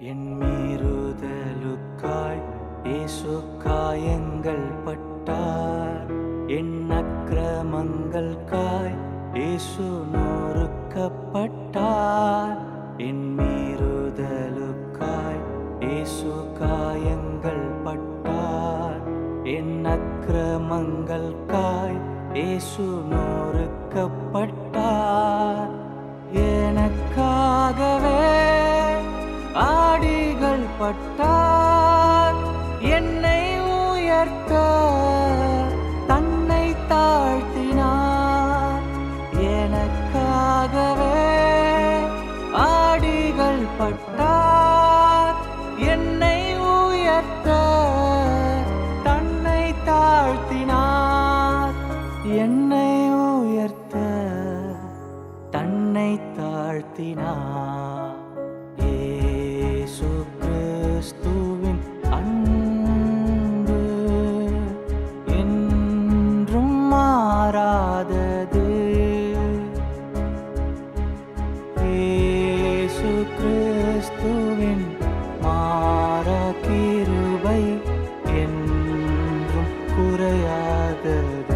என் மீறுதலுக்காய் இயேசு காயங்கள் பட்டார். என் அக்கிரமங்களுக்காய் இயேசு நொறுக்கப்பட்டார். என் மீறுதலுக்காய் இயேசு காயங்கள் பட்டார். என் அக்கிரமங்களுக்காய் இயேசு நொறுக்கப்பட்டார். பட்டார் என்னை உயர்த்த தன்னை தாழ்த்தினார். எனக்காகவே ஆடிகள் பட்டார். என்னை உயர்த்த தன்னை தாழ்த்தினார். என்னை உயர்த்த தன்னை தாழ்த்தினார். இயேசு கிறிஸ்துவின் மாற கிருபை என்றும் குறையாதது.